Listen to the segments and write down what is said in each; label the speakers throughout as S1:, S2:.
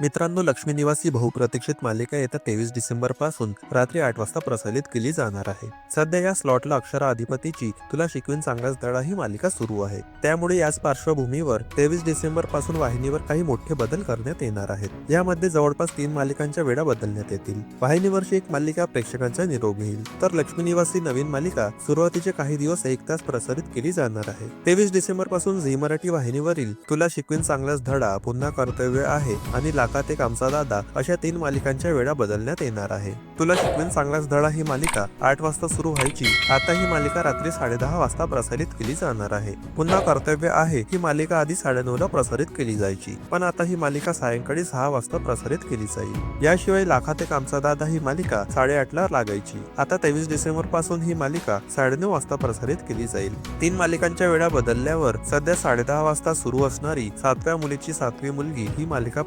S1: मित्रांनो लक्ष्मी निवासी बहुप्रतीक्षित मालिका येत्या तेवीस डिसेंबरपासून रात्री आठ वाजता प्रसारित केली जाणार आहे. सध्या या स्लॉटला अक्षरा अधिपतीची तुला शिकवीन चांगलाच धडा ही मालिका सुरू आहे. त्यामुळे याच पार्श्वभूमीवर तेवीस डिसेंबरपासून वाहिनीवर काही मोठे बदल करण्यात येणार आहेत. यामध्ये जवळपास तीन मालिकांच्या वेळा बदलण्यात येतील. वाहिनीवरची एक मालिका प्रेक्षकांचा निरोप घेईल. तर लक्ष्मी निवासी नवीन मालिका सुरुवातीचे काही दिवस एक तास प्रसारित केली जाणार आहे. तेवीस डिसेंबरपासून झी मराठी वाहिनीवरील तुला शिकवीन चांगलाच धडा पुन्हा कर्तव्य आहे आणि लाखात एक आमचा दादा अशा तीन मालिकांच्या वेळा बदलण्यात येणार आहे. तुला शिकवेन चांगलाच धडा ही मालिका. आठ वाजता सुरू व्हायची. आता ही मालिका रात्री साडेदहा वाजता प्रसारित केली जाणार आहे. पुन्हा कर्तव्य आहे ही मालिका आधी साडेनऊ ला प्रसारित केली जायची. पण आता ही मालिका सायंकाळी सहा वाजता प्रसारित केली जाईल. याशिवाय लाखात एक आमचा दादा ही मालिका साडेआठ ला लागायची. आता तेवीस डिसेंबरपासून ही मालिका साडेनऊ वाजता प्रसारित केली जाईल. तीन मालिकांच्या वेळा बदलल्यावर सध्या साडेदहा वाजता सुरू असणारी सातव्या मुलीची सातवी मुलगी ही मालिका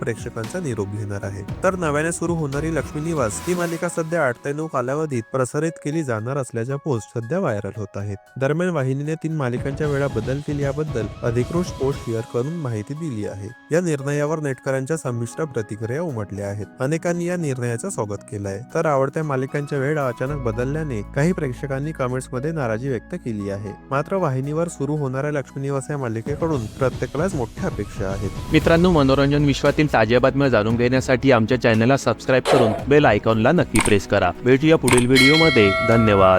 S1: प्रेक्षकांचा निरोप घेणार आहे. तर नव्याने सुरू होणारी लक्ष्मी निवास ही मालिका सध्या आठ ते नऊ कालावधीत प्रसारित केली जाणार असल्याच्या पोस्ट सध्या व्हायरल होत आहेत. दरम्यान वाहिनीने तीन मालिकांच्या वेळा बदलतील याबद्दल अधिकृत पोस्ट शेअर करून माहिती दिली आहे. या निर्णयावर नेटकऱ्यांच्या संमिश्र प्रतिक्रिया उमटल्या आहेत. अनेकांनी या निर्णयाचं स्वागत केलं आहे तर आवडत्या मालिकांच्या वेळा अचानक बदलल्याने काही प्रेक्षकांनी कमेंट्समध्ये नाराजी व्यक्त केली आहे. मात्र वाहिनीवर सुरू होणाऱ्या लक्ष्मी निवास या मालिकेकडून प्रत्येकालाच मोठ्या अपेक्षा आहेत.
S2: मित्रांनो मनोरंजन विश्वातील ताज्या बातम्या जाणून घेण्यासाठी आमच्या चॅनलला सबस्क्राईब करून बेल आयकॉनला नक्की प्रेस करा. भेटूया पुढील व्हिडिओमध्ये. धन्यवाद.